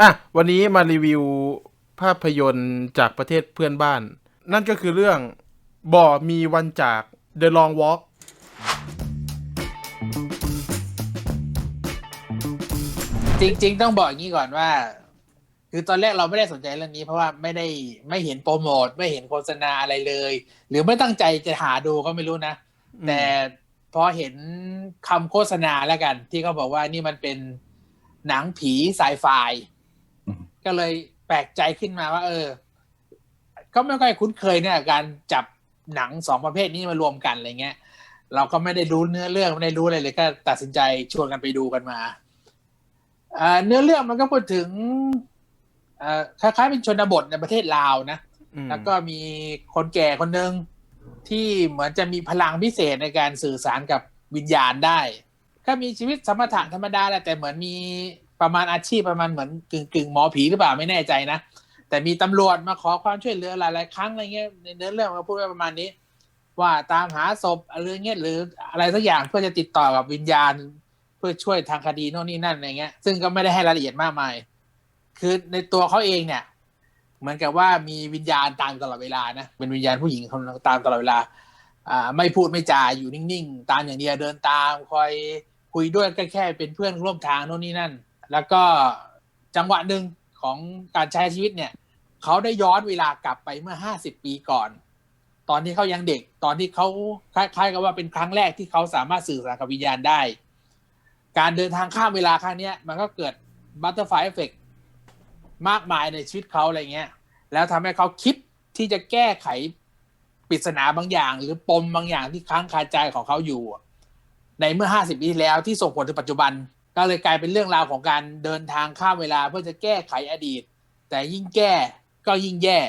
อะวันนี้มารีวิวภาพยนตร์จากประเทศเพื่อนบ้าน นั่นก็คือเรื่องบ่อมีวันจาก The Long Walk จริง ๆ ต้องบอกอย่างนี้ก่อนว่า คือตอนแรกเราไม่ได้สนใจเรื่องนี้ เพราะว่าไม่ได้ไม่เห็นโปรโมท ไม่เห็นโฆษณาอะไรเลย หรือไม่ตั้งใจจะหาดูก็ไม่รู้นะอืมแต่พอเห็นคำโฆษณาแล้วกัน ที่เขาบอกว่านี่มันเป็นหนังผีไซไฟอืม ก็เลยแปลกใจขึ้นมาว่า เออ ก็ไม่ค่อยคุ้นเคยเนี่ยกับการจับหนังสองประเภทนี้มารวมกันอะไรเงี้ย เราก็ไม่ได้รู้เนื้อเรื่องไม่ได้รู้อะไรเลยก็ตัดสินใจชวนกันไปดูกันมาอ่าเนื้อเรื่องมันก็พูดถึงเอ่อคล้ายๆเป็นชนบทในประเทศลาวนะอืมแล้วก็มีคนแก่คนหนึ่งที่เหมือนจะมีพลังพิเศษในการสื่อสารกับวิญญาณได้ ก็มีชีวิตสมถะธรรมดาแหละแต่เหมือนมี ประมาณอาชีพประมาณเหมือนกึ่งกึ่งหมอผีหรือเปล่าไม่แน่ใจนะแต่มีตำรวจมาขอความช่วยเหลือหลายๆครั้งอะไรเงี้ยในเนื้อเรื่องมันก็พูดไว้ประมาณนี้ ว่าตามหาศพอะไรเงี้ยหรืออะไรสักอย่างเพื่อจะติดต่อกับวิญญาณ เพื่อช่วยทางคดีโน่นนี่นั่นอะไรเงี้ย ซึ่งก็ไม่ได้ให้รายละเอียดมากมาย คือในตัวเขาเองเนี่ย เหมือนกับว่ามีวิญญาณตามตลอดเวลานะเป็นวิญญาณผู้หญิงคนตามตลอดเวลาอ่าไม่พูดไม่จาอยู่นิ่งๆ ตามอย่างเดียวเดินตามคอยคุยด้วยก็แค่เป็นเพื่อนร่วมทางโน่นนี่นั่น แล้วก็จังหวะหนึ่งของการใช้ชีวิตเนี่ยเขาได้ย้อนเวลากลับไปเมื่อห้าสิบปีก่อน ตอนที่เขายังเด็ก ตอนที่เขาคล้ายๆกับว่าเป็นครั้งแรกที่เขาสามารถสื่อสารกับวิญญาณได้ การเดินทางข้ามเวลาครั้งนี้มันก็เกิดบัตเตอร์ไฟเอฟเฟกมากมายในชีวิตเขาอะไรเงี้ย แล้วทำให้เขาคิดที่จะแก้ไขปริศนาบางอย่าง หรือปมบางอย่างที่ค้างคาใจของเขาอยู่ ในเมื่อห้าสิบปีแล้วที่ส่งผลถึงปัจจุบัน ก็เลยกลายเป็นเรื่องราวของการเดินทางข้ามเวลาเพื่อจะแก้ไขอดีต แต่ยิ่งแก้ก็ยิ่งแย่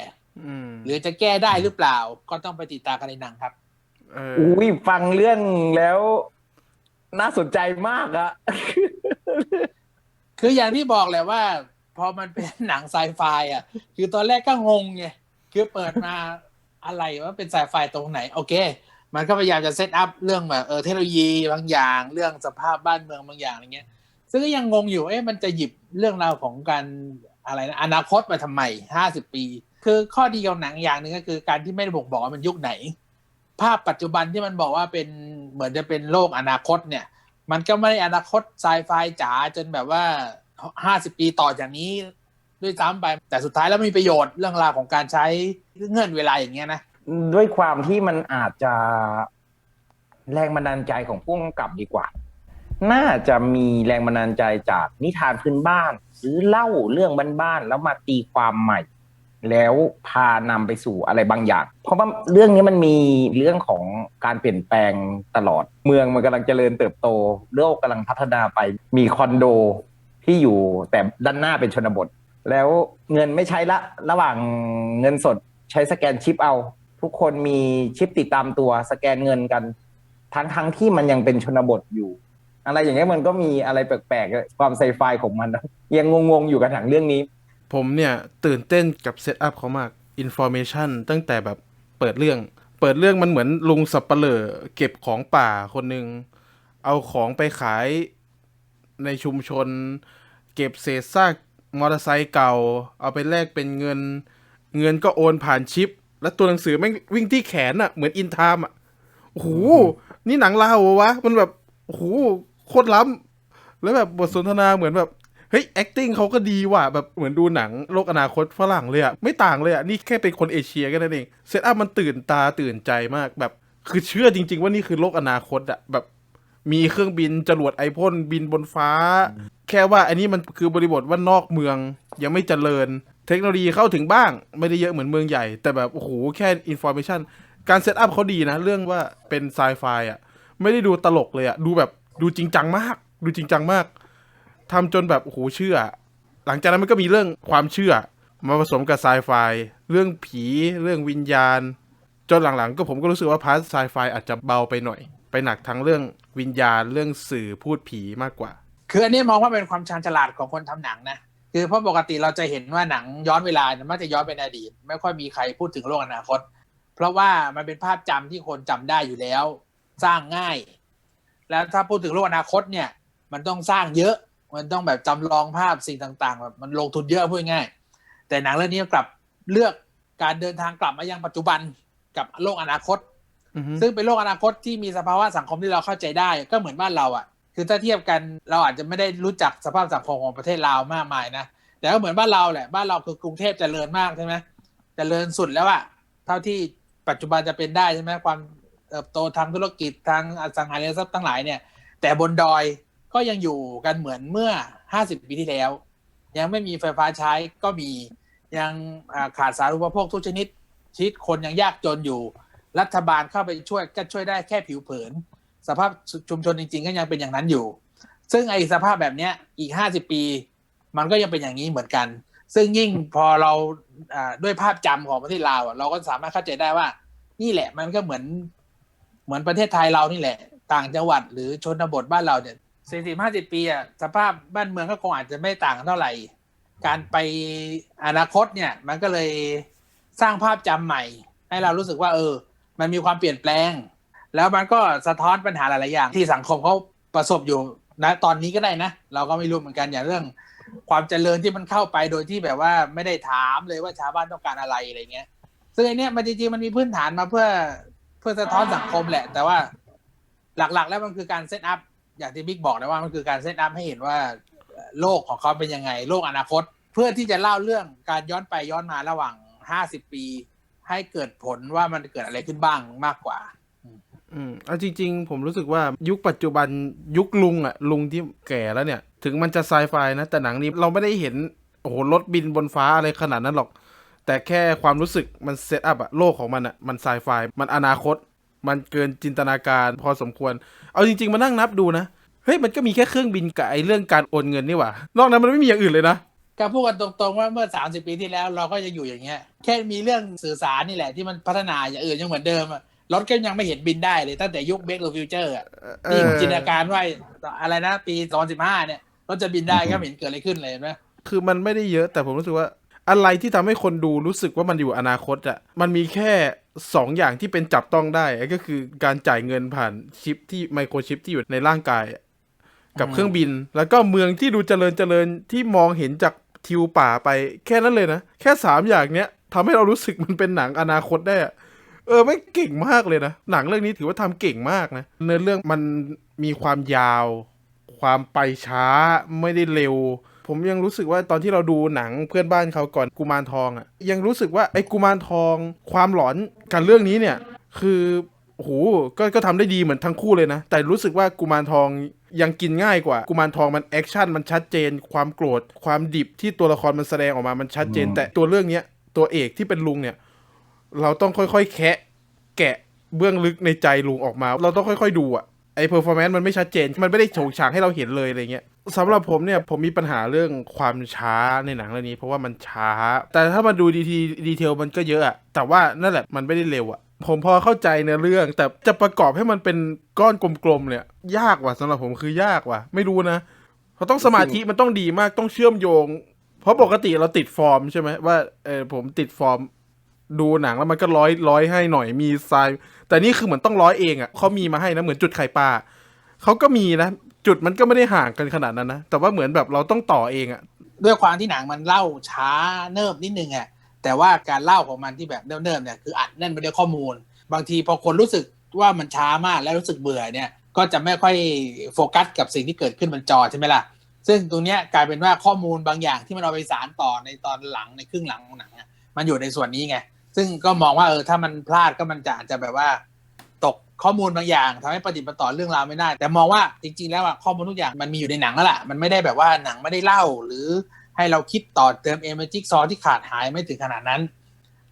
อืมหรือจะแก้ได้หรือเปล่า ก็ต้องไปติดตามกันในหนังครับเอออุ้ยฟังเรื่องแล้ว น่าสนใจมากอะคืออย่างที่บอกแหละว่า พอมันเป็นหนังไซไฟอะ คือตอนแรกก็งงไงคือเปิดมาอะไรว่าเป็นไซไฟตรงไหน โอเค มันก็พยายามจะเซตอัพเรื่องแบบเออเทคโนโลยีบางอย่าง เรื่องสภาพบ้านเมืองบางอย่างอะไรเงี้ย ซึ่งก็ยังงงอยู่เอ๊ะมันจะหยิบเรื่องราวของการอะไรนะอนาคตมาทำไมห้าสิบปี คือข้อดีของหนังอย่างหนึ่งก็คือ การที่ไม่ได้บ่งบอกว่ามันยุคไหน ภาพปัจจุบันที่มันบอกว่าเป็นเหมือนจะเป็นโลกอนาคตเนี่ย มันก็ไม่ได้อนาคตไซไฟจ๋าจนแบบว่าห้าสิบปีต่อจากนี้ด้วยซ้ำไป แต่สุดท้ายแล้วมีประโยชน์เรื่องราวของการใช้เงื่อนเวลาอย่างเงี้ยนะด้วยความที่มันอาจจะแรงบันดาลใจของผู้กำกับดีกว่า น่าจะมีแรงบันดาลใจจากนิทานพื้นบ้านหรือเล่าเรื่องบ้านๆแล้วมาตีความใหม่ แล้วพานำไปสู่อะไรบางอย่าง เพราะว่าเรื่องนี้มันมีเรื่องของการเปลี่ยนแปลงตลอด เมืองมันกำลังเจริญเติบโตโลกกำลังพัฒนาไปมีคอนโดที่อยู่แต่ด้านหน้าเป็นชนบท แล้วเงินไม่ใช้ละ ระหว่างเงินสดใช้สแกนชิปเอา ทุกคนมีชิปติดตามตัวสแกนเงินกัน ทั้งทั้งๆที่มันยังเป็นชนบทอยู่ อะไรอย่างเงี้ยมันก็มีอะไรแปลกๆความไซไฟของมันยังงงๆอยู่กับหนังเรื่องนี้ ผมเนี่ยตื่นเต้นกับเซตอัพเขามากอินโฟเมชันตั้งแต่แบบเปิดเรื่อง เปิดเรื่องมันเหมือนลุงสับเปลอเก็บของป่าคนหนึ่งเอาของไปขายในชุมชน เก็บเศษซากมอเตอร์ไซค์เก่า เอาไปแลกเป็นเงิน เงินก็โอนผ่านชิป แล้วตัวหนังสือแม่งวิ่งที่แขนอะเหมือนอินทามอะโอ้โหนี่หนังลาวเหรอวะ มันแบบโอ้โห โคตรล้ำแล้วแบบบทสนทนาเหมือนแบบเฮ้ย acting เขาก็ดีว่ะแบบเหมือนดูหนังโลกอนาคตฝรั่งเลยอะไม่ต่างเลยอะนี่แค่เป็นคนเอเชียแค่นั้นเองเซตอัพมันตื่นตาตื่นใจมากแบบ คือเชื่อจริง ๆ ว่านี่คือโลกอนาคตอะแบบ มีเครื่องบินจรวดไอพ่นบินบนฟ้า แค่ว่าอันนี้มันคือบริบทว่านอกเมือง ยังไม่เจริญ เทคโนโลยีเข้าถึงบ้าง ไม่ได้เยอะเหมือนเมืองใหญ่ แต่แบบโอ้โหแค่อินโฟ a t ชันการเซตอัพเขาดีนะ เรื่องว่าเป็นไซไฟอะไม่ได้ดูตลกเลยอะดูแบบ ดูจริงจังมาก ดูจริงจังมากทำจนแบบโอ้โหเชื่อ หลังจากนั้นมันก็มีเรื่องความเชื่อ มาผสมกับไซไฟเรื่องผีเรื่องวิญญาณ จนหลังๆ ก็ผมก็รู้สึกว่าพาร์ทไซไฟอาจจะเบาไปหน่อย ไปหนักทั้งเรื่องวิญญาณเรื่องสื่อพูดผีมากกว่า คืออันนี้มองว่าเป็นความชาญฉลาดของคนทำหนังนะคือเพราะปกติเราจะเห็นว่าหนังย้อนเวลามักจะย้อนไปในอดีต ไม่ค่อยมีใครพูดถึงโลกอนาคต เพราะว่ามันเป็นภาพจำที่คนจำได้อยู่แล้ว สร้างง่าย แล้วถ้าพูดถึงโลกอนาคตเนี่ย มันต้องสร้างเยอะ มันต้องแบบจำลองภาพสิ่งต่างๆแบบมันลงทุนเยอะพูดง่ายๆแต่หนังเรื่องนี้กลับเลือกการเดินทางกลับมายังปัจจุบันกับโลกอนาคตอือฮึซึ่งเป็นโลกอนาคตที่มีสภาวะสังคมที่เราเข้าใจได้ ก็เหมือนบ้านเราอะ คือถ้าเทียบกันเราอาจจะไม่ได้รู้จักสภาพสังคมของประเทศลาวมากมายนะ แต่ก็เหมือนบ้านเราแหละ บ้านเราคือกรุงเทพเจริญมากใช่ไหมเจริญสุดแล้วอะเท่าที่ปัจจุบันจะเป็นได้ใช่ไหมความ เติบโตทางธุรกิจทางอสังหาริมทรัพย์ทั้งหลายเนี่ย แต่บนดอยก็ยังอยู่กันเหมือนเมื่อ 50 ปีที่แล้ว ยังไม่มีไฟฟ้าใช้ก็มียังขาดสารณูปโภคทุกชนิดชีวิตคนยังยากจนอยู่ รัฐบาลเข้าไปช่วยก็ช่วยได้แค่ผิวเผิน สภาพชุมชนจริง ๆ ก็ยังเป็นอย่างนั้นอยู่ ซึ่งไอ้สภาพแบบเนี้ยอีก 50 ปี มันก็ยังเป็นอย่างนี้เหมือนกัน ซึ่งยิ่งพอเราด้วยภาพจำของประเทศลาวเราก็สามารถเข้าใจได้ว่านี่แหละมันก็เหมือน เหมือนประเทศไทยเรานี่แหละ ต่างจังหวัดหรือชนบทบ้านเราเนี่ยสี่สิบห้าสิบปีอะสภาพบ้านเมืองก็คงอาจจะไม่ต่างเท่าไหร่ การไปอนาคตเนี่ย มันก็เลยสร้างภาพจำใหม่ ให้เรารู้สึกว่า เออ มันมีความเปลี่ยนแปลง แล้วมันก็สะท้อนปัญหาหลาย ๆ อย่าง ที่สังคมเขาประสบอยู่นะตอนนี้ก็ได้นะ เราก็ไม่รู้เหมือนกันอย่างเรื่อง ความเจริญที่มันเข้าไปโดยที่แบบว่าไม่ได้ถามเลยว่าชาวบ้านต้องการอะไรอะไรเงี้ยซึ่งไอเนี้ยมันจริงๆมันมีพื้นฐานมาเพื่อ เพื่อสะท้อนสังคมแหละ แต่ว่าหลักๆ แล้วมันคือการเซตอัพอย่างที่บิ๊กบอกนะว่ามันคือการเซตอัพให้เห็นว่าโลกของเขาเป็นยังไง โลกอนาคต เพื่อที่จะเล่าเรื่องการย้อนไปย้อนมาระหว่างห้าสิบปี ให้เกิดผลว่ามันเกิดอะไรขึ้นบ้างมากกว่า อืมเอาจริง ๆ ผมรู้สึกว่ายุคปัจจุบันยุคลุงอะลุงที่แก่แล้วเนี่ย ถึงมันจะไซไฟนะ แต่หนังนี้เราไม่ได้เห็นโอ้โหรถบินบนฟ้าอะไรขนาดนั้นหรอก แต่แค่ความรู้สึกมันเซตอัพอะโลกของมันอะมันไซไฟมันอนาคต มันเกินจินตนาการพอสมควร เอาจริง ๆ มานั่งนับดูนะ เฮ้ย มันก็มีแค่เครื่องบินกับไอ้เรื่องการโอนเงินนี่หว่านอกนั้นมันไม่มีอย่างอื่นเลยนะก็พูดกันตรงๆว่าเมื่อ 30 ปีที่แล้วเราก็จะอยู่อย่างเงี้ย แค่มีเรื่องสื่อสารนี่แหละที่มันพัฒนาอย่างอื่นยังเหมือนเดิมอะรถก็ยังไม่เห็นบินได้เลยตั้งแต่ยุคเบ k ก t ฟิวเจอร์อะเอนี่อจินตนาการว่าอะไรนะ ปี 2015 เนี่ยรถจะบินได้ก็ไม่เห็นเกิดอะไรขึ้นเลยเห็นไหมคือมันไม่ได้เยอะแต่ผมรู้สึกว่า อะไรที่ทำให้คนดูรู้สึกว่ามันอยู่อนาคตอะมันมีแค่สองอย่างที่เป็นจับต้องได้ก็คือการจ่ายเงินผ่านชิปที่ไมโครชิปที่อยู่ในร่างกาย กับเครื่องบิน แล้วก็เมืองที่ดูเจริญเจริญที่มองเห็นจากทิวป่าไปแค่นั้นเลยนะ แค่สามอย่างเนี้ยทำให้เรารู้สึกมันเป็นหนังอนาคตได้อะเออไม่เก่งมากเลยนะ หนังเรื่องนี้ถือว่าทำเก่งมากนะเนื้อเรื่องมันมีความยาว ความไปช้าไม่ได้เร็ว ผมยังรู้สึกว่าตอนที่เราดูหนังเพื่อนบ้านเขาก่อนกุมารทองอะ่ะยังรู้สึกว่าไอ้กุมารทองความหลอนกันเรื่องนี้เนี่ย คือโอ้โหก็ก็ทำได้ดีเหมือนทั้งคู่เลยนะ แต่รู้สึกว่ากุมารทองยังกินง่ายกว่า กุมารทองมันแอคชั่นมันชัดเจน ความโกรธความดิบที่ตัวละครมันแสดงออกมามันชัดเจนอืมแต่ตัวเรื่องเนี้ยตัวเอกที่เป็นลุงเนี่ย เราต้องค่อยๆแคะแกะเบื้องลึกในใจลุงออกมา เราต้องค่อย ๆ ดูอะไอเพอร์ฟอร์แมนซ์มันไม่ชัดเจน มันไม่ได้โฉงฉางให้เราเห็นเลยอะไรเงี้ยสำหรับผมเนี่ยผมมีปัญหาเรื่องความช้าในหนังเรื่องนี้ เพราะว่ามันช้า แต่ถ้ามาดูดีทีดีเทลมันก็เยอะอะแต่ว่านั่นแหละมันไม่ได้เร็วอะผมพอเข้าใจในเรื่อง แต่จะประกอบให้มันเป็นก้อนกลมๆเนี่ย ยากว่ะสำหรับผมคือยากว่ะ ไม่รู้นะเพราะต้องสมาธิมันต้องดีมากต้องเชื่อมโยง เพราะปกติเราติดฟอร์มใช่ไหมว่าเออผมติดฟอร์ม ดูหนังแล้วมันก็ร้อยร้อยให้หน่อยมีทราย แต่นี่คือเหมือนต้องร้อยเองอะ่ะเขามีมาให้นะเหมือนจุดไข่ปลาเขาก็มีนะ จุดมันก็ไม่ได้ห่างกันขนาดนั้นนะแต่ว่าเหมือนแบบเราต้องต่อเองอะ่ะด้วยความที่หนังมันเล่าช้าเนิบนิดนึงอะแต่ว่าการเล่าของมันที่แบบเนิบๆเนี่ยคืออัดแน่นไปด้วยข้อมูล บางทีพอคนรู้สึกว่ามันช้ามากและรู้สึกเบื่อเนี่ย ก็จะไม่ค่อยโฟกัสกับสิ่งที่เกิดขึ้นบนจอใช่ไหมล่ะซึ่งตรงนี้กลายเป็นว่าข้อมูลบางอย่างที่มันเอาไปสารต่อในตอนหลังในครึ่งหลังของหนังมันอยู่ในส่วนนี้ไง ซึ่งก็มองว่าเออถ้ามันพลาดก็มันจะอาจจะแบบว่า ตกข้อมูลบางอย่างทำให้ปฏิบัติต่อเรื่องราวไม่ได้ แต่มองว่าจริง ๆ แล้วอะข้อมูลทุกอย่างมันมีอยู่ในหนังแล้วล่ะมันไม่ได้แบบว่าหนังไม่ได้เล่า หรือให้เราคิดต่อเติมเอเมจิกซอที่ขาดหายไม่ถึงขนาดนั้น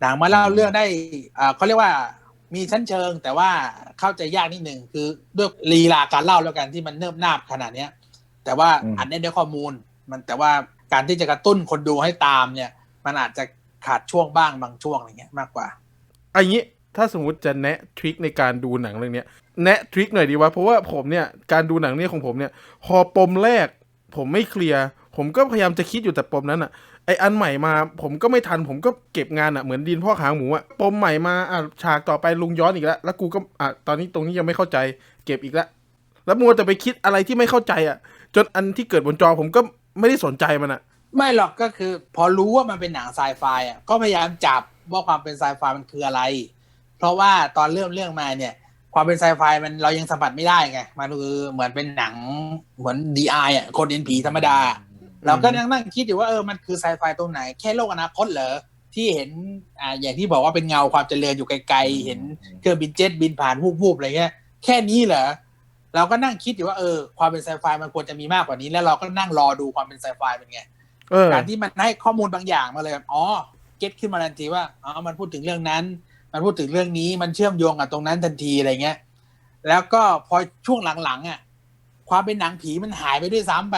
หนังมาเล่าเรื่องได้อ่าเขาเรียกว่ามีชั้นเชิง แต่ว่าเข้าใจยากนิดหนึ่งคือด้วยลีลาการเล่าแล้วกันที่มันเนิบนาบขนาดเนี้ย แต่ว่าอืมอัดแน่นด้วยข้อมูล มันแต่ว่าการที่จะกระตุ้นคนดูให้ตามเนี่ย มันอาจจะ ขาดช่วงบ้างบางช่วงอะไรเงี้ยมากกว่าอันนี้ถ้าสมมติจะแนะทริคในการดูหนังเรื่องนี้แนะทริคหน่อยดีวะเพราะว่าผมเนี่ยการดูหนังเนี่ยของผมเนี่ยพอปมแรก ผมไม่เคลียร์ผมก็พยายามจะคิดอยู่แต่ปมนั้นอะไออันใหม่มา ผมก็ไม่ทันผมก็เก็บงานอะเหมือนดินพ่อกหางหมูอะปมใหม่มาอะฉากต่อไปลุงย้อนอีกแล้วแล้วกูก็อะตอนนี้ตรงนี้ยังไม่เข้าใจเก็บอีกแล้วแล้วมัวแต่ไปคิดอะไรที่ไม่เข้าใจอะจนอันที่เกิดบนจอผมก็ไม่ได้สนใจมันอะ ไม่หรอกก็คือ พอรู้ว่ามันเป็นหนังไซไฟอะก็พยายามจับว่าความเป็นไซไฟมันคืออะไร เพราะว่าตอนเริ่มเรื่องมาเนี่ย ความเป็นไซไฟมันเรายังสัมผัสไม่ได้ไงมันคือเหมือนเป็นหนังเหมือนดีไออะคนเห็นผีธรรมดา เราก็ยังนั่งคิดอยู่ว่าเออมันคือไซไฟตรงไหน แค่โลกอนาคตเหรอที่เห็นอ่าอย่างที่บอกว่าเป็นเงาความเจริญอยู่ไกลๆเห็นเครื่องบินเจ็ตบินผ่านวูบๆอะไรเงี้ยแค่นี้เหรอเราก็นั่งคิดอยู่ว่าเออความเป็นไซไฟมันควรจะมีมากกว่านี้ แล้วเราก็นั่งรอดูความเป็นไซไฟเป็นไง การที่มันให้ข้อมูลบางอย่างมาเลยแบบอ๋อเก็ตขึ้นมาทันทีว่าอ๋อมันพูดถึงเรื่องนั้น มันพูดถึงเรื่องนี้มันเชื่อมโยงกับตรงนั้นทันทีอะไรเงี้ย แล้วก็พอช่วงหลังๆอะ ความเป็นหนังผีมันหายไปด้วยซ้ำไป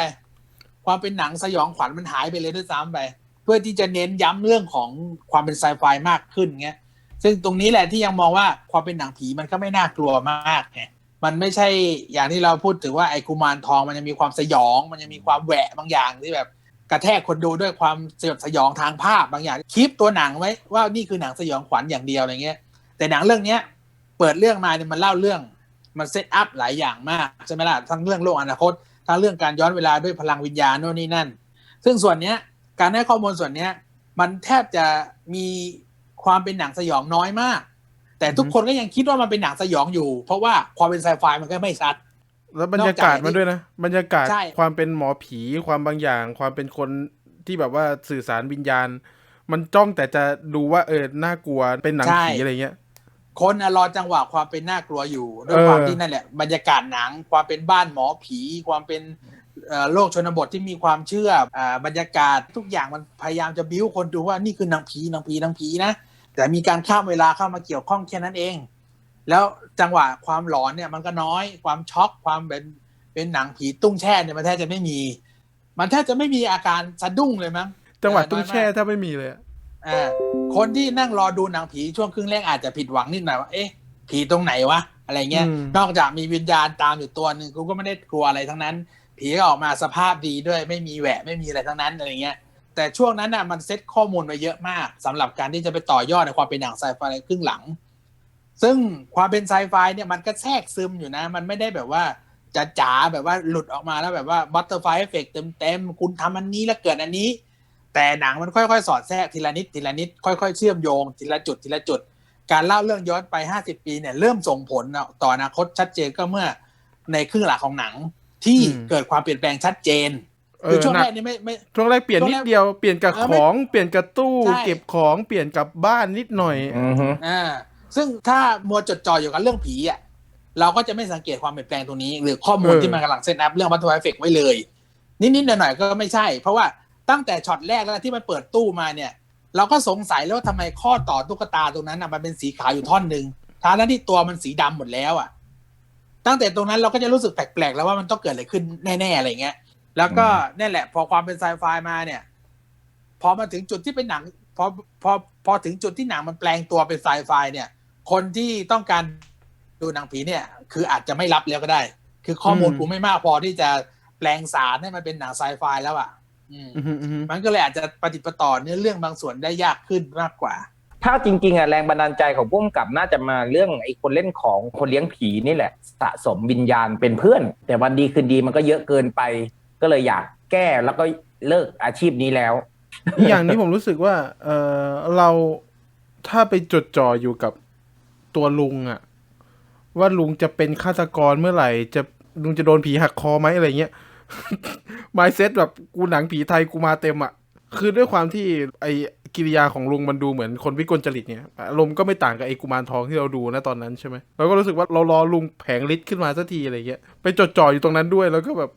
ความเป็นหนังสยองขวัญมันหายไปเลยด้วยซ้ำไป เพื่อที่จะเน้นย้ำเรื่องของความเป็นไซไฟมากขึ้นเงี้ยซึ่งตรงนี้แหละที่ยังมองว่าความเป็นหนังผีมันก็ไม่น่ากลัวมากไงมันไม่ใช่อย่างที่เราพูดถึงว่าไอ้กุมารทองมันยังมีความสยอง มันยังมีความแหวะบางอย่างที่แบบ กระแทกคนดูด้วยความสยดสยองทางภาพบางอย่างคลิปตัวหนังไว้ว่านี่คือหนังสยองขวัญอย่างเดียวอะไรเงี้ย แต่หนังเรื่องเนี้ยเปิดเรื่องมาเนี่ยมันเล่าเรื่องมันเซตอัพหลายอย่างมากใช่ไหมล่ะทั้งเรื่องโลกอนาคตทั้งเรื่องการย้อนเวลาด้วยพลังวิญญาณโน่นนี่นั่น ซึ่งส่วนเนี้ยการให้ข้อมูลส่วนเนี้ยมันแทบจะมีความเป็นหนังสยองน้อยมาก แต่ทุกคนก็ยังคิดว่ามันเป็นหนังสยองอยู่ เพราะว่าความเป็นไซไฟมันก็ไม่ชัด แล้วบรรยากาศนอกจากมันด้วยนะ บรรยากาศใช่ความเป็นหมอผีความบางอย่าง ความเป็นคนที่แบบว่าสื่อสารวิญญาณ มันจ้องแต่จะดูว่าเออน่ากลัวเป็นหนังผีอะไรเงี้ยคนน่ะรอจังหวะความเป็นน่ากลัวอยู่ด้วยเออความที่นั่นแหละบรรยากาศหนัง ความเป็นบ้านหมอผี ความเป็นเอ่อโลกชนบทที่มีความเชื่ออ่าบรรยากาศทุกอย่างมันพยายามจะบิ้วคนดูว่านี่คือหนางผีหนางผีหนางผีนะแต่มีการข้ามเวลาเข้ามาเกี่ยวข้องแค่นั้นเอง แล้วจังหวะความหลอนเนี่ยมันก็น้อยความช็อกความเป็นเป็นหนังผีตุ้งแช่เนี่ยมันแทบจะไม่มี มันแทบจะไม่มีอาการสะดุ้งเลยมั้งจังหวัดเออน้ตุ้อยงมากแช่ถ้าไม่มีเลยอะอ่าคนที่นั่งรอดูหนังผีช่วงครึ่งแรกอาจจะผิดหวังนิดหน่อยว่าเอ๊ะผีตรงไหนวะอะไรเงี้ยนอกจากมีวิญญาณตามอยู่ตัวหนึ่งกูก็ไม่ได้กลัวอะไรทั้งนั้น ผีก็ออกมาสภาพดีด้วยไม่มีแหวะไม่มีอะไรทั้งนั้นอะไรเงี้ยแต่ช่วงนั้นน่ะมันเซ็ตข้อมูลไว้เยอะมากสำหรับการที่จะไปต่อยอดในความเป็นหนังไซไฟในครึ่งหลัง ซึ่งความเป็นไซไฟเนี่ยมันก็แทรกซึมอยู่นะ มันไม่ได้แบบว่าจะจ๋าแบบว่าหลุดออกมาแล้วแบบว่าบัตเตอร์ไฟเอฟเฟกเต็มๆคุณทำอันนี้แล้วเกิดอันนี้ แต่หนังมันค่อยๆ สอดแทรกทีละนิดทีละนิดค่อยๆ เชื่อมโยงทีละจุดทีละจุด การเล่าเรื่องย้อนไป 50 ปีเนี่ยเริ่มส่งผลต่ออนาคตชัดเจนก็เมื่อในครึ่งหลังของหนังที่เกิดความเปลี่ยนแปลงชัดเจนเอคืออช่วงหนัแรกกนี่ไม่ไม่ช่วงแรกเปลี่ยนช่วงนิแรดกเดียวเปลี่ยนกับเออขไม่องเปลี่ยนกับตู้ใช่เก็บของเปลี่ยนกับบ้านนิดหน่อยอือฮึอ่า ซึ่งถ้ามัวจดจ่ออยู่กับเรื่องผีอะเราก็จะไม่สังเกตความเปลี่ยนแปลงตรงนี้ หรือข้อมูลเออที่มันกำลังเซตอัพเรื่องวัตถุเอฟเฟกไว้เลย นิดๆหน่อยๆก็ไม่ใช่ เพราะว่าตั้งแต่ช็อตแรกแล้วที่มันเปิดตู้มาเนี่ย เราก็สงสัยแล้วว่าทำไมข้อต่อตุ๊กตาตรงนั้นอะมันเป็นสีขาวอยู่ท่อนหนึ่งทั้งนั้นที่ตัวมันสีดำหมดแล้วอะ ตั้งแต่ตรงนั้นเราก็จะรู้สึกแปลกๆแล้วว่ามันต้องเกิดอะไรขึ้นแน่ๆอะไรเงี้ย แล้วก็นั่นแหละ พอความเป็นไซไฟมาเนี่ย พอมาถึงจุดที่เป็นหนังพอพอพอถึงจุดที่หนังมันแปลงตัวเป็นไซไฟเนี่ย คนที่ต้องการดูหนังผีเนี่ย คืออาจจะไม่รับแล้วก็ได้ คือข้อมูลอืมกูไม่มากพอที่จะแปลงสารให้มันเป็นหนังไซไฟแล้วอะอืมอือฮึอือฮึมันก็เลยอาจจะปฏิดปะต่อเนื้อเรื่องบางส่วนได้ยากขึ้นมากกว่า ถ้าจริงๆอะแรงบันดาลใจของพุ่มกับน่าจะมาเรื่องไอ้คนเล่นของคนเลี้ยงผีนี่แหละ สะสมวิญญาณเป็นเพื่อน แต่วันดีคืนดีมันก็เยอะเกินไป ก็เลยอยากแก้แล้วก็เลิกอาชีพนี้แล้วอีกอย่างนี้ผมรู้สึกว่า เออเราถ้าไปจดจ่ออยู่กับ ตัวลุงอะว่าลุงจะเป็นฆาตกรเมื่อไหร่ จะลุงจะโดนผีหักคอไหมอะไรเงี้ยมายเซ็ตแบบกูหนังผีไทยกูมาเต็มอะคือด้วยความที่ไอกิริยาของลุงมันดูเหมือนคนวิกลจริตเนี่ยอารมณ์ก็ไม่ต่างกับไอกุมารทองที่เราดูนะตอนนั้นใช่ไหมเราก็รู้สึกว่าเรารอลุงแผงฤทธิ์ขึ้นมาสักทีอะไรเงี้ยไปจดจ่ออยู่ตรงนั้นด้วยแล้วก็แบบ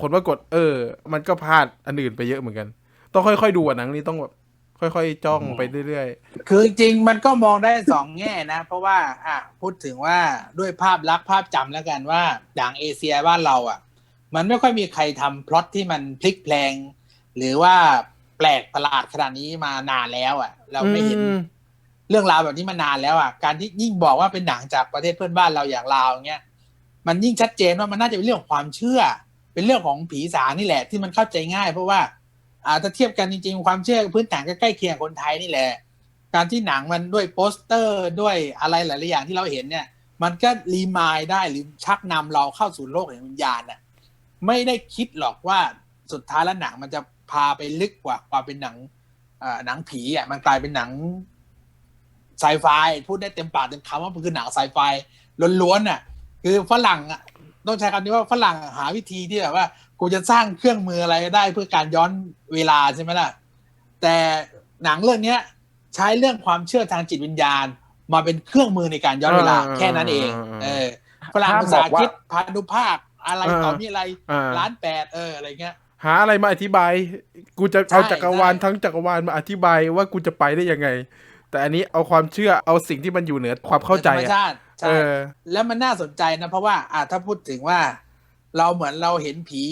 ผลปรากฏเออ มันก็พลาดอันอื่นไปเยอะเหมือนกัน ต้องค่อยๆดูอะหนังนี้ต้องแบบ ค่อยๆ จ้องไปเรื่อยคือจริงๆมันก็มองได้สองแง่นะ เพราะว่าอะพูดถึงว่าด้วยภาพลักษณ์ภาพจำแล้วกันว่าดังเอเชียบ้านเราอะ มันไม่ค่อยมีใครทำพล็อตที่มันพลิกแพลง หรือว่าแปลกประหลาดขนาดนี้มานานแล้วอะ เราไม่เห็นอืมเรื่องราวแบบนี้มานานแล้วอะการที่ยิ่งบอกว่าเป็นหนังจากประเทศเพื่อนบ้านเราอย่างลาวอย่างเงี้ยมันยิ่งชัดเจนว่ามันน่าจะเป็นเรื่องของความเชื่อ เป็นเรื่องของผีสางนี่แหละที่มันเข้าใจง่าย เพราะว่า อาถ้าเทียบกันจริง ๆ ความเชื่อพื้นฐานก็ใกล้เคียงคนไทยนี่แหละ การที่หนังมันด้วยโปสเตอร์ด้วยอะไรหลายๆอย่างที่เราเห็นเนี่ย มันก็รีมายได้หรือชักนำเราเข้าสู่โลกแห่งวิญญาณน่ะไม่ได้คิดหรอกว่าสุดท้ายแล้วหนังมันจะพาไปลึกกว่าความเป็นหนังหนังผีอะมันกลายเป็นหนังไซไฟพูดได้เต็มปากเต็มคำว่ามันคือหนังไซไฟล้วนๆน่ะ คือฝรั่งอะ ต้องใช้คำนี้ว่าฝรั่งหาวิธีที่แบบว่ากูจะสร้างเครื่องมืออะไรก็ได้เพื่อการย้อนเวลาใช่ไหมล่ะ แต่หนังเรื่องเนี้ย ใช้เรื่องความเชื่อทางจิตวิญญาณ มาเป็นเครื่องมือในการย้อนเวลาอ่าแค่นั้นเองอ่าอ่าเออฝรั่งถ้าภาษาบอกว่าคิดพานุภาคอะไรต่ออ่ามีมีอะไรอ่าล้านแปดเอออะไรเงี้ยหาอะไรมาอธิบาย กูจะเอาใช่จักรวาลใช่ทั้งจักรวาลมาอธิบายว่ากูจะไปได้ยังไง แต่อันนี้เอาความเชื่อเอาสิ่งที่มันอยู่เหนือความเข้าใจธรรมอะชาติ ใช่เออแล้วมันน่าสนใจนะ เพราะว่าอ่าถ้าพูดถึงว่า เราเหมือนเราเห็นผี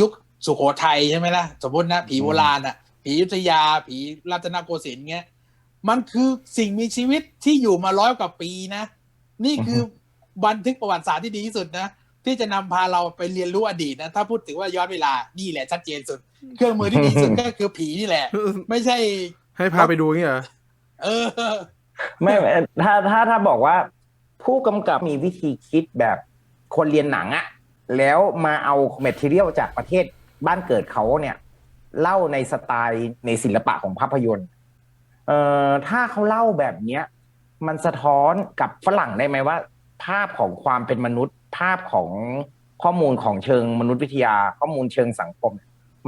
ยุคสุโขทัยใช่ไหมล่ะ สมมตินะผีโบราณอะ ผีอยุธยา ผีรัตนโกสินทร์เงี้ยมันคือสิ่งมีชีวิตที่อยู่มาร้อยกว่าปีนะ นี่คือบันทึกประวัติศาสตร์ที่ดีที่สุดนะ ที่จะนำพาเราไปเรียนรู้อดีตนะ ถ้าพูดถึงว่าย้อนเวลานี่แหละชัดเจนสุด เครื่องมือที่ดีสุดก็คือผีนี่แหละ ไม่ใช่ ให้พาไปดูเงี้ยเหรอเออ ไม่ถ้าถ้าถ้าบอกว่า ผู้กำกับมีวิธีคิดแบบคนเรียนหนังอะแล้วมาเอาเมทเทียลจากประเทศบ้านเกิดเขาเนี่ย เล่าในสไตล์ในศิลปะของภาพยนตร์เอ่อถ้าเขาเล่าแบบเนี้ย มันสะท้อนกับฝรั่งได้ไหมว่า ภาพของความเป็นมนุษย์ ภาพของข้อมูลของเชิงมนุษยวิทยา ข้อมูลเชิงสังคม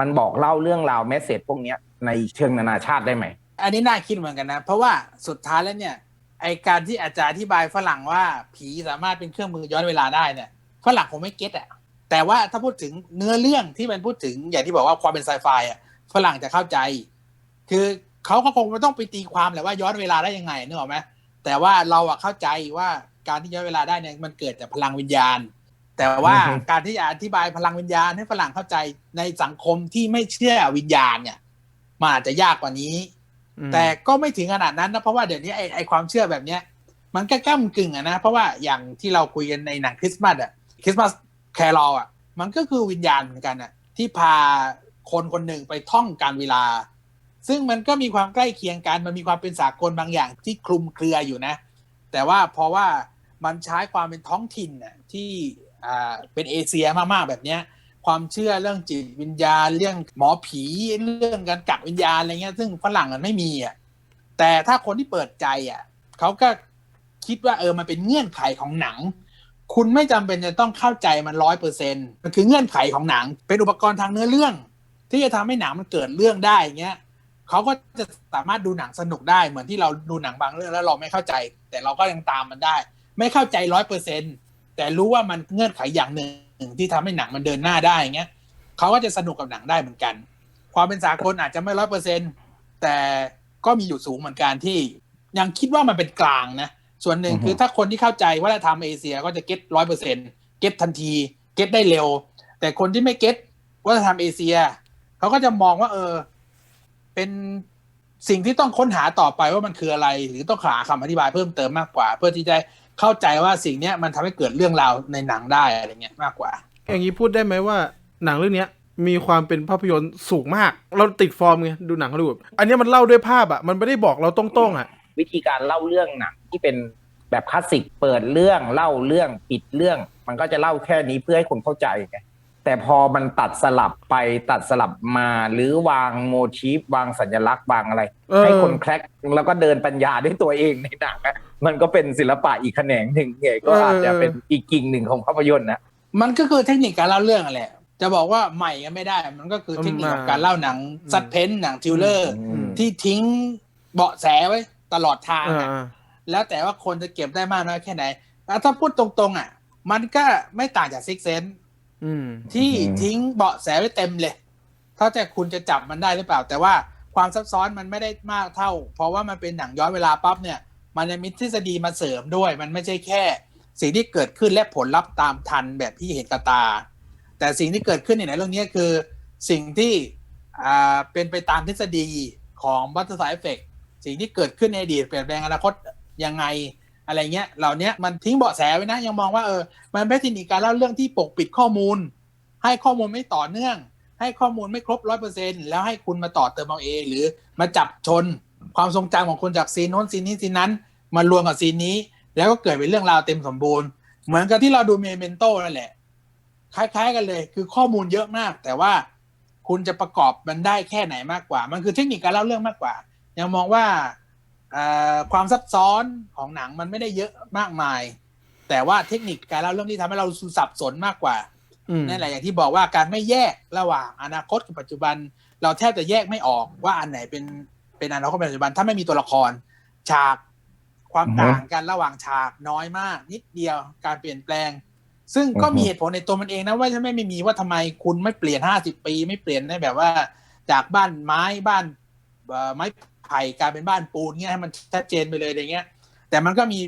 มันบอกเล่าเรื่องราวแมสเซจพวกเนี้ยในเชิงนานาชาติได้ไหมอันนี้น่าคิดเหมือนกันนะ เพราะว่าสุดท้ายแล้วเนี่ย ไอการที่อาจารย์อธิบายฝรั่งว่าผีสามารถเป็นเครื่องมือย้อนเวลาได้เนี่ยฝรั่งคงไม่เก็ตอะแต่ว่าถ้าพูดถึงเนื้อเรื่องที่มันพูดถึงอย่างที่บอกว่าความเป็นไซไฟอะฝรั่งจะเข้าใจ คือเขาก็คงไม่ต้องไปตีความแหละว่าย้อนเวลาได้ยังไงนึกออกไหมแต่ว่าเราอะเข้าใจว่าการที่ย้อนเวลาได้เนี่ยมันเกิดจากพลังวิญญาณ แต่ว่าอือฮึการที่จะอธิบายพลังวิญญาณให้ฝรั่งเข้าใจในสังคมที่ไม่เชื่อวิญญาณเนี่ยมันอาจจะยากกว่านี้อืม แต่ก็ไม่ถึงขนาดนั้นนะเพราะว่าเดี๋ยวนี้ไอ้ไอความเชื่อแบบเนี้ย มันก็ก้ากึ่งอะนะเพราะว่าอย่างที่เราคุยกันในหนังคริสต์มาสอะคริสต์มาสแครอลอะมันก็คือวิญญาณเหมือนกันอะที่พาคนคนหนึ่งไปท่องการเวลา ซึ่งมันก็มีความใกล้เคียงกันมันมีความเป็นสากลบางอย่างที่คลุมเครืออยู่นะ แต่ว่าเพราะว่ามันใช้ความเป็นท้องถิ่นน่ะที่อ่าเป็นเอเชียมากๆแบบเนี้ย ความเชื่อเรื่องจิตวิญญาณ เรื่องหมอผีเรื่องการกักวิญญาณอะไรเงี้ย ซึ่งฝรั่งมันไม่มีอะแต่ถ้าคนที่เปิดใจอะเขาก็คิดว่าเออมันเป็นเงื่อนไขของหนัง คุณไม่จำเป็นจะต้องเข้าใจมันร้อยเปอร์เซ็นต์มันคือเงื่อนไขของหนัง เป็นอุปกรณ์ทางเนื้อเรื่อง ที่จะทำให้หนังมันเกิดเรื่องได้เงี้ยเขาก็จะสามารถดูหนังสนุกได้เหมือนที่เราดูหนังบางเรื่องแล้วเราไม่เข้าใจ แต่เราก็ยังตามมันได้ ไม่เข้าใจร้อยเปอร์เซ็นต์แต่รู้ว่ามันเงื่อนไขอย่างหนึ่งที่ทำให้หนังมันเดินหน้าได้อย่างเงี้ยเขาก็จะสนุกกับหนังได้เหมือนกัน ความเป็นสากลอาจจะไม่ร้อยเปอร์เซ็นแต่ก็มีอยู่สูงเหมือนกันที่ ยังคิดว่ามันเป็นกลางนะ ส่วนหนึ่งอือฮึคือถ้าคนที่เข้าใจวัฒนธรรมเอเชียก็จะเก็ตร้อยเปอร์เซ็นเก็ตทันทีเก็ตได้เร็ว แต่คนที่ไม่เก็ตวัฒนธรรมเอเชียเขาก็จะมองว่า เออ เป็นสิ่งที่ต้องค้นหาต่อไปว่ามันคืออะไร หรือต้องหาคำอธิบายเพิ่มเติมมากกว่า เพื่อที่จะ เข้าใจว่าสิ่งเนี้ยมันทำให้เกิดเรื่องราวในหนังได้อะไรเงี้ยมากกว่า อย่างนี้พูดได้ไหมว่าหนังเรื่องเนี้ยมีความเป็นภาพยนตร์สูงมาก เราติดฟอร์มไงดูหนังฮอลลีวูดอันเนี้ยมันเล่าด้วยภาพอะมันไม่ได้บอกเราตรงๆอะวิธีการเล่าเรื่องหนังที่เป็นแบบคลาสสิกเปิดเรื่องเล่าเรื่องปิดเรื่อง มันก็จะเล่าแค่นี้เพื่อให้คนเข้าใจไง แต่พอมันตัดสลับไปตัดสลับมาหรือวางโมทีฟวางสัญลักษณ์วางอะไร เออ ให้คนแคลกแล้วก็เดินปัญญาด้วยตัวเองในหนังอะมันก็เป็นศิลปะอีกแขนงหนึ่งไงก็อาจจะเป็นอีกกิ่งหนึ่งของภาพยนตร์นะ มันก็คือเทคนิคการเล่าเรื่องอะแหละจะบอกว่าใหม่ก็ไม่ได้ มันก็คือเทคนิคของการเล่าหนังซัดเพนหนังทิวเลอร์ อืม ที่ทิ้งเบาะแสไว้ตลอดทางอ่าอะอ่า แล้วแต่ว่าคนจะเก็บได้มากน้อยแค่ไหนแล้วถ้าพูดตรงๆอะ มันก็ไม่ต่างจากซิกเซนอืม ที่อืมทิ้งเบาะแสไว้เต็มเลยถ้าแต่คุณจะจับมันได้หรือเปล่า แต่ว่าความซับซ้อนมันไม่ได้มากเท่า เพราะว่ามันเป็นหนังย้อนเวลาปั๊บเนี่ย มันยังมีทฤษฎีมาเสริมด้วย มันไม่ใช่แค่ สิ่งที่เกิดขึ้นและผลลัพธ์ตามทันแบบที่เห็นกับตา แต่สิ่งที่เกิดขึ้นในเรื่องนี้คือสิ่งที่อ่าเป็นไปตามทฤษฎีของบัตเตอร์ไซเอฟเฟกสิ่งที่เกิดขึ้นในอดีตเปลี่ยนแปลงอนาคตยังไง อะไรเงี้ยเหล่านี้มันทิ้งเบาะแสไว้นะ ยังมองว่าเออมันเป็นเทคนิคการเล่าเรื่องที่ปกปิดข้อมูล ให้ข้อมูลไม่ต่อเนื่อง ให้ข้อมูลไม่ครบร้อยเปอร์เซ็นแล้วให้คุณมาต่อเติมเอาเองหรือมาจับชนความทรงจำของคนจากซีนโน้นซีนนี้ซีนนั้น มารวมกับซีนนี้ แล้วก็เกิดเป็นเรื่องราวเต็มสมบูรณ์ เหมือนกับที่เราดูเมเมนโตนั่นแหละ คล้าย ๆ กันเลย คือข้อมูลเยอะมาก แต่ว่าคุณจะประกอบมันได้แค่ไหนมากกว่า มันคือเทคนิคการเล่าเรื่องมากกว่า ยังมองว่า ความซับซ้อนของหนังมันไม่ได้เยอะมากมาย แต่ว่าเทคนิคการเล่าเรื่องที่ทำให้เราสับสนมากกว่าอืมนั่นแหละอย่างที่บอกว่าการไม่แยกระหว่างอนาคตกับปัจจุบัน เราแทบจะแยกไม่ออกว่าอันไหนเป็นเป็นอนาคตกับปัจจุบัน ถ้าไม่มีตัวละคร ฉากความอือฮึต่างกันระหว่างฉากน้อยมาก นิดเดียวการเปลี่ยนแปลง ซึ่งก็อือฮึมีเหตุผลในตัวมันเองนะว่าถ้าไม่ไม่มีว่าทำไมคุณไม่เปลี่ยนห้าสิบปี ไม่เปลี่ยนได้แบบว่า จากบ้านไม้บ้านเอ่อไม้ไผ่กลายเป็นบ้านปูนเงี้ยให้มันชัดเจนไปเลยอะไรเงี้ย แต่มันก็มี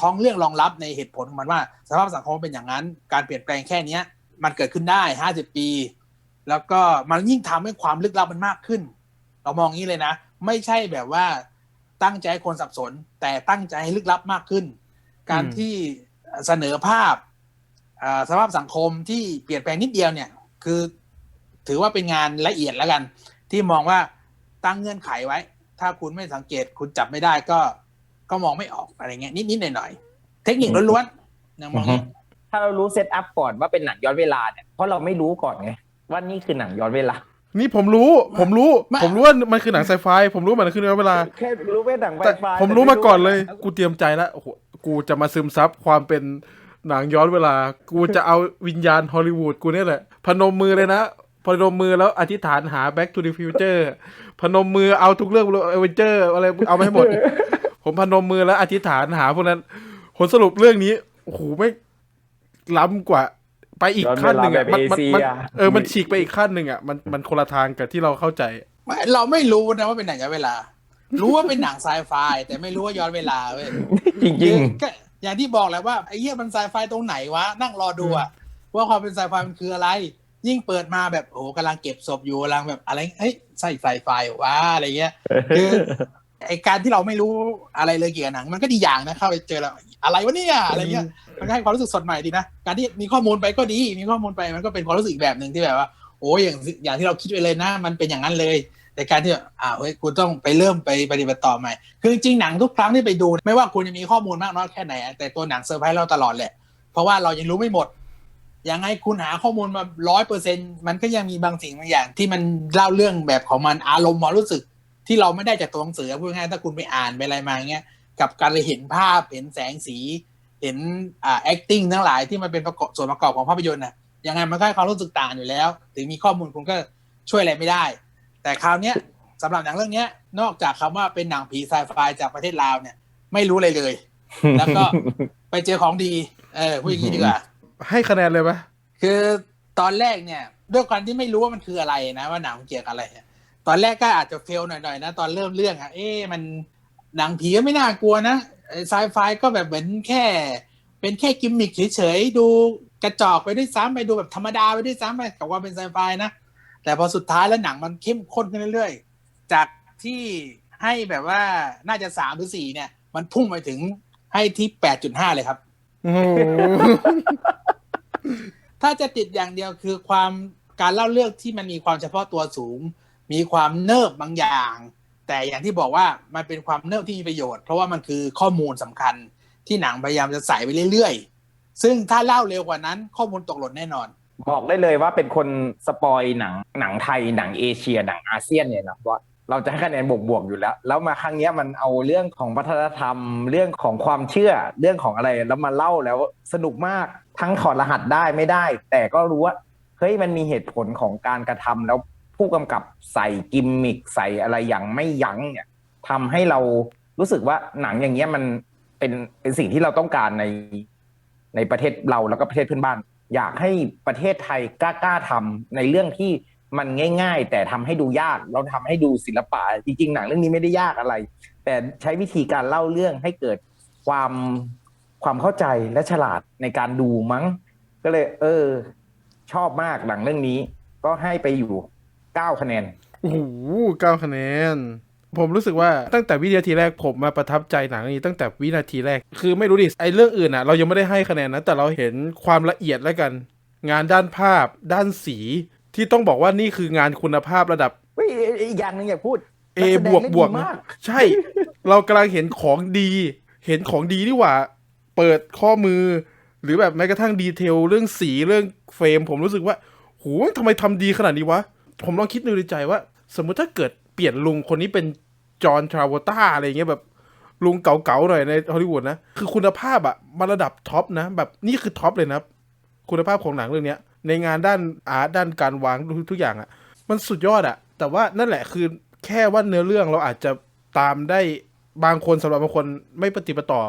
ท้องเรื่องรองรับในเหตุผลของมันว่า สภาพสังคมเป็นอย่างนั้น การเปลี่ยนแปลงแค่เนี้ย มันเกิดขึ้นได้ห้าสิบปี แล้วก็มันยิ่งทำให้ความลึกลับมันมากขึ้น เรามองงี้เลยนะ ไม่ใช่แบบว่าตั้งใจให้คนสับสน แต่ตั้งใจให้ลึกลับมากขึ้น การที่เสนอภาพสภาพสังคมที่เปลี่ยนแปลงนิดเดียวเนี่ยคือถือว่าเป็นงานละเอียดแล้วกัน ที่มองว่าตั้งเงื่อนไขไว้ ถ้าคุณไม่สังเกตคุณจับไม่ได้ก็ก็มองไม่ออกอะไรเงี้ยนิดๆหน่อยๆเทคนิคล้วนๆนะมองอย่างนี้ถ้าเรารู้เซตอัพก่อนว่าเป็นหนังย้อนเวลาเนี่ยเพราะเราไม่รู้ก่อนไงว่านี่คือหนังย้อนเวลา นี่ผมรู้ ผมรู้ไม่ผมรู้ว่ามันคือหนังไซไฟ ผมรู้ว่ามันคือเวลาแค่รู้เป็นหนังไฟแต่ไฟผมรู้มาก่อนเลย กูเตรียมใจแล้วโอ้โหกูจะมาซึมซับความเป็นหนังย้อนเวลา กูจะเอาวิญญาณฮอลลีวูดกูเนี่ยแหละพนมมือเลยนะ พนมมือแล้วอธิษฐานหา Back to the Future พนมมือเอาทุกเรื่องเอเวนเจอร์อะไรเอามาให้หมด ผมพนมมือแล้วอธิษฐานหาพวกนั้นผลสรุปเรื่องนี้โอ้โหไม่ล้ำกว่า ไปอีกขั้นหนึ่งอะย้อนเวลาแบบมันเอเชียมันเออมันฉีกไปอีกขั้นหนึ่งอะมันมันคนละทางกับที่เราเข้าใจไม่เราไม่รู้นะว่าเป็นหนังย้อนเวลา รู้ว่าเป็นหนังไซไฟแต่ไม่รู้ว่าย้อนเวลาเว้ยจริงก็อย่างที่บอกแหละว่าไอ้เหี้ยมันไซไฟตรงไหนวะ นั่งรอดูอะว่าความเป็นไซไฟมันคืออะไร ยิ่งเปิดมาแบบโอ้โหกำลังเก็บศพอยู่กำลังแบบอะไรเฮ้ยใส่ไซไฟวะอะไรเงี้ยๆคือไอการที่เราไม่รู้อะไรเลยเกี่ยวกับหนัง มันก็ดีอย่างนะเข้าไปเจอแล้วอะไรวะเนี่ยอะไรเงี้ยมันก็ให้ความรู้สึกสดใหม่ดีนะการที่มีข้อมูลไปก็ดีมีข้อมูลไปมันก็เป็นความรู้สึกอีกแบบหนึ่งที่แบบว่าโอ้ยอย่างอย่างที่เราคิดไว้เลยนะ มันเป็นอย่างนั้นเลย แต่การที่แบบอ่าเฮ้ยคุณต้องไปเริ่มไปปฏิบัติต่อใหม่คือจริงๆหนังทุกครั้งที่ไปดู ไม่ว่าคุณจะมีข้อมูลมากน้อยแค่ไหนอะแต่ตัวหนังเซอร์ไพรส์เราตลอดแหละเพราะว่าเรายังรู้ไม่หมด ยังไงคุณหาข้อมูลมาร้อยเปอร์เซ็นมันก็ยังมีบางสิ่งบางอย่าง ที่มันเล่าเรื่องแบบของมันอารมณ์ความรู้สึก ที่เราไม่ได้จากตัวหนังสือพูดง่ายๆถ้าคุณไปอ่านไปอะไรมาเงี้ยกับการเห็นภาพเห็นแสงสี เห็นอ่า acting ทั้งหลายที่มันเป็นประกอบส่วนประกอบของภาพยนตร์น่ะยังไงมันก็ให้ความรู้สึกต่างอยู่แล้ว ถึงมีข้อมูลคุณก็ช่วยอะไรไม่ได้ แต่คราวเนี้ยสำหรับหนังเรื่องเนี้ย นอกจากคำว่าเป็นหนังผีไซไฟจากประเทศลาวเนี่ย ไม่รู้เลยเลย แล้วก็ไปเจอของดี เออพูดอย่างนี้ดีกว่า ให้คะแนนเลยปะคือตอนแรกเนี่ย ด้วยความที่ไม่รู้ว่ามันคืออะไรนะ ว่าหนังเกี่ยวกับอะไรอะตอนแรกก็อาจจะเฟลหน่อยๆนะ ตอนเริ่มเรื่องอะเอ๊ะมันหนังผีก็ไม่น่ากลัวนะไซไฟก็แบบเหมือนแค่ เป็นแค่กิมมิคเฉยๆดูกระจอกไปด้วยซ้ำไปดูแบบธรรมดาไปด้วยซ้ำไปกับความเป็นไซไฟนะ แต่พอสุดท้ายแล้วหนังมันเข้มข้นขึ้นเรื่อยๆ จากที่ให้แบบว่าน่าจะสามหรือสี่เนี่ย มันพุ่งไปถึงให้ที่แปดจุดห้าเลยครับโอ้โห ถ้าจะติดอย่างเดียวคือความการเล่าเรื่องที่มันมีความเฉพาะตัวสูง มีความเนิบบางอย่าง แต่อย่างที่บอกว่ามันเป็นความเนิบที่มีประโยชน์ เพราะว่ามันคือข้อมูลสำคัญที่หนังพยายามจะใส่ไปเรื่อยๆ ซึ่งถ้าเล่าเร็วกว่านั้นข้อมูลตกหล่นแน่นอน บอกได้เลยว่าเป็นคนสปอยหนังหนังไทยหนังเอเชียหนังอาเซียนเนี่ยนะว่า เราจะให้คะแนนบวกๆอยู่แล้ว แล้วมาครั้งนี้มันเอาเรื่องของวัฒนธรรม เรื่องของความเชื่อ เรื่องของอะไรแล้วมาเล่าแล้วสนุกมากทั้งถอดรหัสได้ไม่ได้ แต่ก็รู้ว่าเฮ้ยมันมีเหตุผลของการกระทำแล้วผู้กำกับใส่กิมมิคใส่อะไรอย่างไม่ยั้งเนี่ยทำให้เรารู้สึกว่าหนังอย่างเงี้ยมันเป็นเป็นสิ่งที่เราต้องการในในประเทศเราแล้วก็ประเทศเพื่อนบ้าน อยากให้ประเทศไทยกล้ากล้าทำในเรื่องที่ มันง่าย ๆ แต่ทำให้ดูยากเราทำให้ดูศิลปะจริงๆหนังเรื่องนี้ไม่ได้ยากอะไร แต่ใช้วิธีการเล่าเรื่องให้เกิดความความเข้าใจและฉลาดในการดูมั้ง ก็เลย เออ ชอบมากหนังเรื่องนี้ ก็ให้ไปอยู่เก้าคะแนนโอ้โหเก้าคะแนน ผมรู้สึกว่าตั้งแต่วินาทีแรกผมมาประทับใจหนังเรื่องนี้ตั้งแต่วินาทีแรก คือไม่รู้ดิไอเรื่องอื่นอะ เรายังไม่ได้ให้คะแนนนะแต่เราเห็นความละเอียดแล้วกัน งานด้านภาพ ด้านสี ที่ต้องบอกว่านี่คืองานคุณภาพระดับ เฮ้ยอีกอย่างหนึ่งอยากพูด A นัแสดงบวกเล่นบวกดีนะมาก ใช่ เรากำลังเห็นของดี เห็นของดีนี่หว่า เปิดข้อมือรือแบบแม้กระทั่งดีเทล เรื่องสีเรื่องเฟรม ผมรู้สึกว่าโหทำไมทำดีขนาดนี้วะ ผมลองคิดดูในใจว่า สมมุติถ้าเกิดเปลี่ยนลุงคนนี้เป็นจอห์นทราโวต้าอะไรเงี้ยแบบ ลุงเก่าๆหน่อยในฮอลลีวูดนะ คือคุณภาพอะมาระดับท็อปนะ แบบนี่คือท็อปเลยนะ คุณภาพของหนังเรื่องเนี้ย ในงานด้านอาร์ตด้านการวางทุกอย่างอะมันสุดยอดอะแต่ว่านั่นแหละคือแค่ว่าเนื้อเรื่องเราอาจจะตามได้บางคนสำหรับบางคนไม่ปฏิปต่อ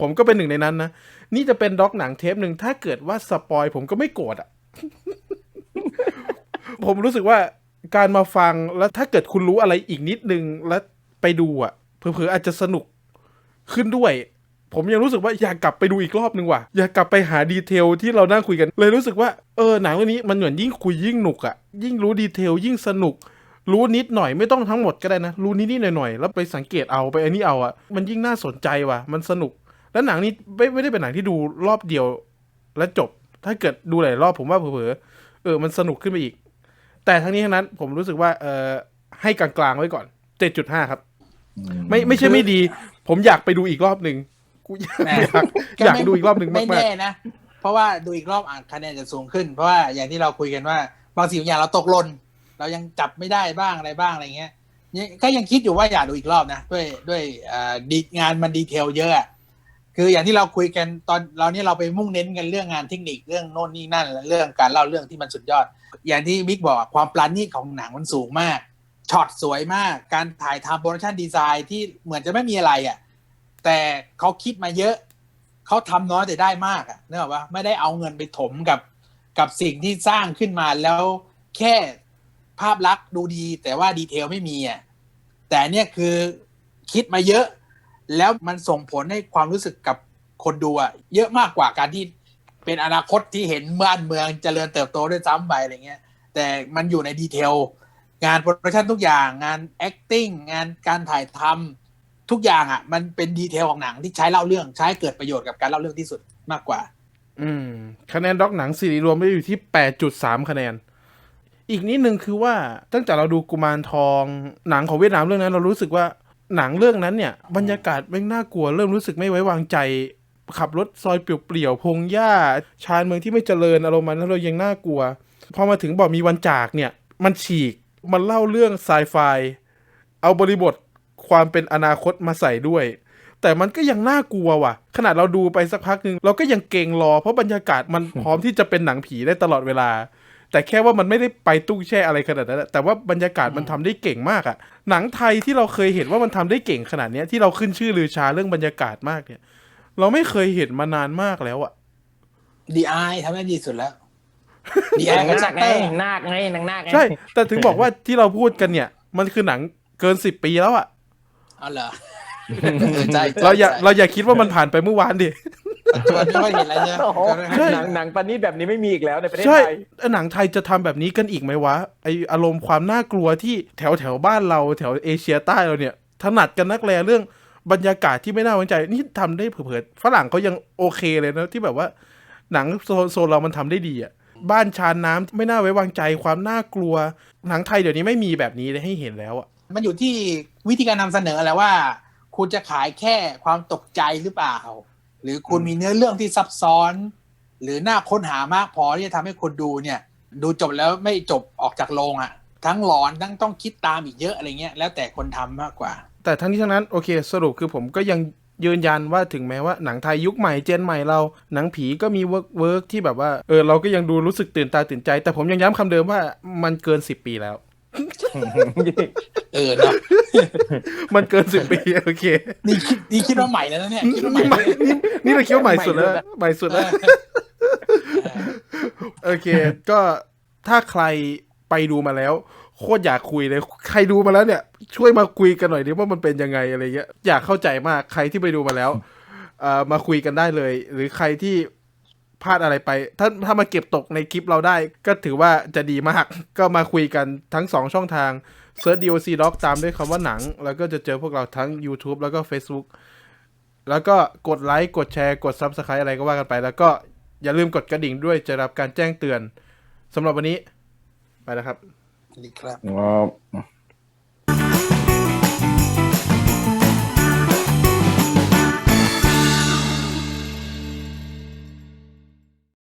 ผมก็เป็นหนึ่งในนั้นนะ นี่จะเป็นด็อกหนังเทปหนึ่งถ้าเกิดว่าสปอยผมก็ไม่โกรธอะผมรู้สึกว่าการมาฟังแล้วถ้าเกิดคุณรู้อะไรอีกนิดนึงแล้วไปดูอะเผลอๆอาจจะสนุกขึ้นด้วย ผมยังรู้สึกว่าอยากกลับไปดูอีกรอบนึงว่ะอยากกลับไปหาดีเทลที่เรานั่งคุยกัน เลยรู้สึกว่าเออหนังเรื่องนี้มันเหมือนยิ่งคุยยิ่งหนุกอะยิ่งรู้ดีเทลยิ่งสนุก รู้นิดหน่อยไม่ต้องทั้งหมดก็ได้นะ รู้นิดนิดหน่อยหน่อยๆแล้วไปสังเกตเอาไปอันนี้เอาอะมันยิ่งน่าสนใจว่ะมันสนุก แล้วหนังนี้ไม่ไม่ได้เป็นหนังที่ดูรอบเดียว แล้วจบ ถ้าเกิดดูหลายรอบผมว่าเผลอๆเออมันสนุกขึ้นไปอีก แต่ทั้งนี้ทั้งนั้นผมรู้สึกว่าเออให้กลางๆไว้ก่อนเจ็ดจุดห้าครับ ไม่ไม่ใช่ไม่ดี ผมอยากไปดูอีกรอบหนึ่ง กูอยากแหม่อยากอยากดูอีกรอบหนึ่งไม่มากแน่นะ เพราะว่าดูอีกรอบอาจคะแนนจะสูงขึ้น เพราะว่าอย่างที่เราคุยกันว่าบางสิ่งบางอย่างเราตกหล่นเรายังจับไม่ได้บ้างอะไรบ้างอะไรเงี้ยเนี่ยก็ยังคิดอยู่ว่าอยากดูอีกรอบนะ ด้วยด้วยอ่าดีงานมันดีเทลเยอะอะคืออย่างที่เราคุยกันตอนเราเนี่ยเราไปมุ่งเน้นกันเรื่องงานเทคนิคเรื่องโน่นนี่นั่นและเรื่องการเล่าเรื่องที่มันสุดยอด อย่างที่บิ๊กบอกอะความปราณีตของหนังมันสูงมากช็อตสวยมาก การถ่ายทำโปรดักชันดีไซน์ที่เหมือนจะไม่มีอะไรอะ แต่เขาคิดมาเยอะ เขาทำน้อยแต่ได้มากอะนึกออกปะไม่ได้เอาเงินไปถมกับกับสิ่งที่สร้างขึ้นมาแล้วแค่ภาพลักษณ์ดูดี แต่ว่าดีเทลไม่มีอะแต่เนี่ยคือคิดมาเยอะ แล้วมันส่งผลให้ความรู้สึกกับคนดูอะเยอะมากกว่าการที่เป็นอนาคตที่เห็นบ้านเมืองเจริญเติบโตด้วยซ้ำไปอะไรเงี้ย แต่มันอยู่ในดีเทลงานโปรดักชันทุกอย่างงาน acting งานการถ่ายทำ ทุกอย่างอะ มันเป็นดีเทลของหนังที่ใช้เล่าเรื่องใช้เกิดประโยชน์กับการเล่าเรื่องที่สุดมากกว่า อืม คะแนนด็อกหนังซีรีส์รวมไม่อยู่ที่แปดจุดสามคะแนน อีกนิดนึงคือว่าตั้งแต่เราดูกุมารทองหนังของเวียดนามเรื่องนั้น เรารู้สึกว่าหนังเรื่องนั้นเนี่ย บรรยากาศแม่งน่ากลัวเริ่มรู้สึกไม่ไว้วางใจ ขับรถซอยเปลี่ยวๆพงหญ้า ชานเมืองที่ไม่เจริญอารมณ์มันแล้วเรายังน่ากลัวพอมาถึงบอกมีวันจากเนี่ย มันฉีกมันเล่าเรื่องไซไฟเอาบริบท ความเป็นอนาคตมาใส่ด้วย แต่มันก็ยังน่ากลัวว่ะ ขนาดเราดูไปสักพักหนึ่งเราก็ยังเกรงรอ เพราะบรรยากาศมันพร้อมที่จะเป็นหนังผีได้ตลอดเวลา แต่แค่ว่ามันไม่ได้ไปตุ้งแช่อะไรขนาดนั้นอะแต่ว่าบรรยากาศมันทำได้เก่งมากอะหนังไทยที่เราเคยเห็นว่ามันทำได้เก่งขนาดเนี้ยที่เราขึ้นชื่อลือชาเรื่องบรรยากาศมากเนี่ย เราไม่เคยเห็นมานานมากแล้วอะดีไอทำได้ดีสุดแล้วดีนไอกับนาชัคตไงเตอร์นาคไงนางนาคไงใช่แต่ถึงบอกว่าที่เราพูดกันเนี่ย มันคือหนังเกินสิบปีแล้วอะ เอาเหรอใช่ใช่เราอย่าใช่เราอย่าคิดว่ามันผ่านไปเมื่อวานดิปัจจุบันไม่ค่อยเห็นอะไรเนี่ยโอ้โหใช่หนังหนังปานนี้แบบนี้ไม่มีอีกแล้วในประเทศใช่ไทยหนังไทยจะทำแบบนี้กันอีกไหมวะไออารมณ์ความน่ากลัวที่แถวแถวบ้านเราแถวเอเชียใต้เราเนี่ยถนัดกันนักแลเรื่องบรรยากาศที่ไม่น่าไว้ใจนี่ทำได้เผยๆฝรั่งเขายังโอเคเลยนะที่แบบว่า หนังโซนโซนเรามันทำได้ดีอะบ้านชานน้ำไม่น่าไว้วางใจความน่ากลัว หนังไทยเดี๋ยวนี้ไม่มีแบบนี้เลยให้เห็นแล้วอะมันอยู่ที่ วิธีการนำเสนอแหละว่า คุณจะขายแค่ความตกใจหรือเปล่า หรือคุณมีเนื้อเรื่องที่ซับซ้อน หรือน่าค้นหามากพอที่จะทำให้คนดูเนี่ย ดูจบแล้วไม่จบออกจากโรงอะ่ะ ทั้งหลอนทั้งต้องคิดตามอีกเยอะอะไรเงี้ยแล้วแต่คนทำมากกว่า แต่ทั้งนี้ทั้งนั้นโอเค สรุปคือผมก็ยังยืนยันว่าถึงแม้ว่าหนังไทยยุคใหม่เจนใหม่เรา หนังผีก็มีเวิร์กเวิร์กที่แบบว่าเออเราก็ยังดูรู้สึกตื่นตาตื่นใจ แต่ผมยังย้ำคำเดิมว่ามันเกินสิบปีแล้ว เออเนาะมันเกินสิบปีโอเค นี่คิดนี่คิดว่าใหม่แล้วนะเนี่ยคิดว่าใหม่นี่นี่เราคิดว่าใหม่สุดแล้วใหม่สุดเอแล้วอโอเค ก็ถ้าใครไปดูมาแล้ว โคตรอยากคุยเลย ใครดูมาแล้วเนี่ย ช่วยมาคุยกันหน่อยดิว่ามันเป็นยังไงอะไรเงี้ยอยากเข้าใจมากใครที่ไปดูมาแล้วเอ่อมาคุยกันได้เลย หรือใครที่ พลาดอะไรไป ถ้าถ้ามาเก็บตกในคลิปเราได้ ก็ถือว่าจะดีมาก ก็มาคุยกันทั้งสองช่องทางเซิร์ช DOC Doc ตามด้วยคำว่าหนัง แล้วก็จะเจอพวกเราทั้ง YouTube แล้วก็ Facebook แล้วก็กดไลค์กดแชร์กด Subscribe อะไรก็ว่ากันไป แล้วก็อย่าลืมกดกระดิ่งด้วยจะรับการแจ้งเตือนสำหรับวันนี้ ไปแล้วครับดีครับครับ